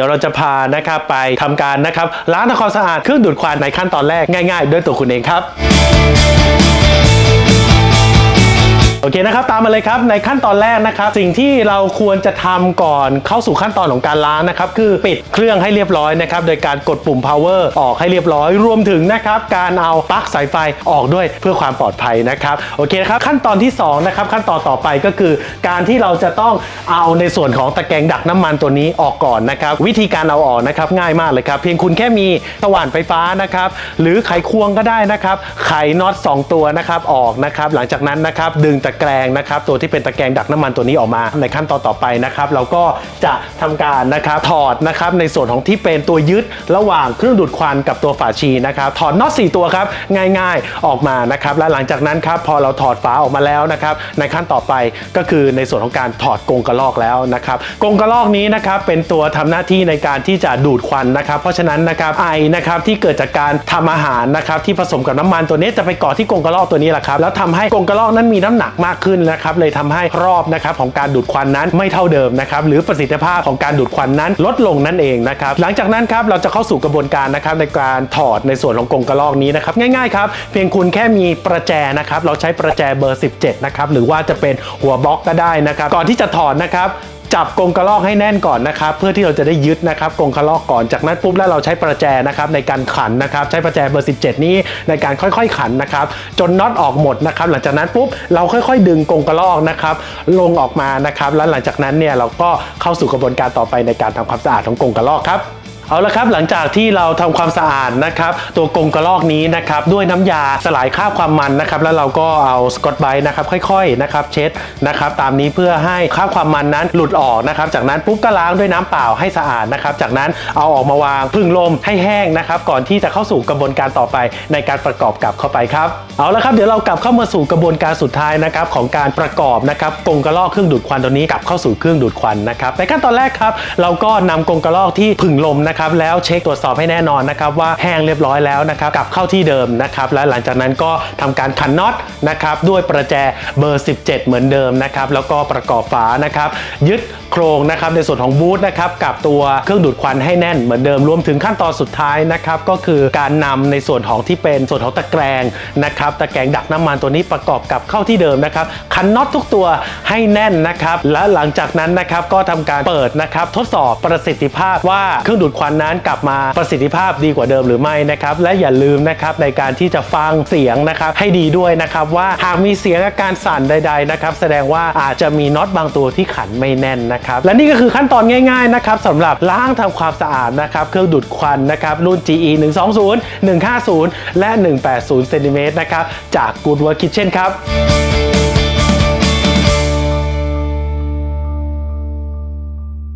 ดี๋ยวเราจะพานะครับไปทำการนะครับล้างทำความสะอาดเครื่องดูดควันในขั้นตอนแรกง่าย ๆ ด้วยตัวคุณเองครับ โอเคนะครับตามมาเลยครับในขั้นตอนแรกนะครับสิ่งที่เราควรจะทำก่อนเข้าสู่ขั้นตอนของการล้างนะครับคือปิดเครื่องให้เรียบร้อยนะครับโดยการกดปุ่ม power ออกให้เรียบร้อยรวมถึงนะครับการเอาปลั๊กสายไฟออกด้วยเพื่อความปลอดภัยนะครับโอเคนะครับขั้นตอนที่2นะครับขั้นตอนต่อไปก็คือ การที่เราจะต้องเอาในส่วนของตะแกรงดักน้ำมันตัวนี้ออกก่อนนะครับวิธีการเอาออกนะครับง่ายมากเลยครับเพียงคุณแค่มีสว่านไฟฟ้านะครับหรือไขควงก็ได้นะครับไขน็อตสองตัวนะครับออกนะครับหลังจากนั้นนะครับดึงตะแกรงนะครับตัวที่เป็นตะแกรงดักน้ำมันตัวนี้ออกมาในขั้นตอนต่อไปนะครับเราก็จะทำการนะครับถอดนะครับในส่วนของที่เป็นตัวยึดระหว่างเครื่องดูดควันกับตัวฝาชีนะครับถอดน็อต4ตัวครับง่ายๆออกมานะครับและหลังจากนั้นครับพอเราถอดฝาออกมาแล้วนะครับในขั้นต่อไปก็คือในส่วนของการถอดกรงกระลอกแล้วนะครับกรงกระลอกนี้นะครับเป็นตัวทำหน้าที่ในการที่จะดูดควันนะครับเพราะฉะนั้นนะครับไอนะครับที่เกิดจากการทำอาหารนะครับที่ผสมกับน้ำมันตัวนี้จะไปเกาะที่กรงกระลอกตัวนี้แหละครับแล้วทำให้กรงกระลอกนั้นมีน้ำหนักมากขึ้นนะครับเลยทำให้รอบนะครับของการดูดควันนั้นไม่เท่าเดิมนะครับหรือประสิทธิภาพของการดูดควันนั้นลดลงนั่นเองนะครับหลังจากนั้นครับเราจะเข้าสู่กระบวนการนะครับในการถอดในส่วนของกรงกระลอกนี้นะครับง่ายๆครับเพียงคุณแค่มีประแจนะครับเราใช้ประแจเบอร์ 17นะครับหรือว่าจะเป็นหัวบล็อกก็ได้นะครับก่อนที่จะถอดนะครับ จับกรงกระลอกให้แน่นก่อนนะครับ เพื่อที่เราจะได้ยึดนะครับกรงกระลอกก่อนจากนั้นปุ๊บแล้วเราใช้ประแจนะครับในการขันนะครับ ใช้ประแจเบอร์ 17 นี้ในการค่อยๆขันนะครับ จนน็อตออกหมดนะครับ หลังจากนั้นปุ๊บเราค่อยๆ ดึงกรงกระลอกนะครับ ลงออกมานะครับ แล้วหลังจากนั้นเนี่ยเราก็เข้าสู่กระบวนการต่อไปในการทำความสะอาดของกรงกระลอกครับ เอาละครับหลังจากที่เราทำความสะอาดนะครับ ตัวกรงกระลอกนี้นะครับด้วยน้ำยาสลายคราบความมันนะครับ แล้วเราก็เอาสกอตไบร์นะครับค่อยๆนะครับเช็ดนะครับตามนี้เพื่อให้คราบความมันนั้นหลุดออกนะครับ จากนั้นปุ๊บก็ล้างด้วยน้ำเปล่าให้สะอาดนะครับ จากนั้นเอาออกมาวางพึ่งลมให้แห้งนะครับ ก่อนที่จะเข้าสู่กระบวนการต่อไปในการประกอบกลับเข้าไปครับเอาละครับเดี๋ยวเรากลับเข้ามาสู่กระบวนการสุดท้ายนะครับของการประกอบนะครับกรงกระลอกเครื่องดูดควันตัวนี้กลับเข้าสู่เครื่องดูดควันนะครับในขั้นตอนแรกครับเราก็นำกรงกระลอกที่ผึ่งลมนะครับครับแล้วเช็คตรวจสอบให้แน่นอนนะครับว่าแห้งเรียบร้อยแล้วนะครับกลับเข้าที่เดิมนะครับและหลังจากนั้นก็ทำการขันน็อตนะครับด้วยประแจเบอร์ 17 เหมือนเดิมนะครับแล้วก็ประกอบฝานะครับยึดโครงนะครับในส่วนของบูทนะครับกับตัวเครื่องดูดควันให้แน่นเหมือนเดิมรวมถึงขั้นตอนสุดท้ายนะครับก็คือการนำในส่วนของที่เป็นส่วนของตะแกรงนะครับตะแกรงดักน้ำมันตัวนี้ประกอบกับเข้าที่เดิมนะครับขันน็อตทุกตัวให้แน่นนะครับและหลังจากนั้นนะครับก็ทำการเปิดนะครับทดสอบประสิทธิภาพว่าเครื่องดูดควันนั้นกลับมาประสิทธิภาพดีกว่าเดิมหรือไม่นะครับและอย่าลืมนะครับในการที่จะฟังเสียงนะครับให้ดีด้วยนะครับว่าหากมีเสียงอาการสั่นใด ๆนะครับ แสดงว่าอาจจะมีน็อตบางตัวที่ขันไม่แน่นนะครับและนี่ก็คือขั้นตอนง่ายๆนะครับสำหรับล้างทำความสะอาดนะครับเครื่องดูดควันนะครับรุ่น GE 120 150 และ 180เซนติเมตรนะครับจาก Good Work Kitchen ครับ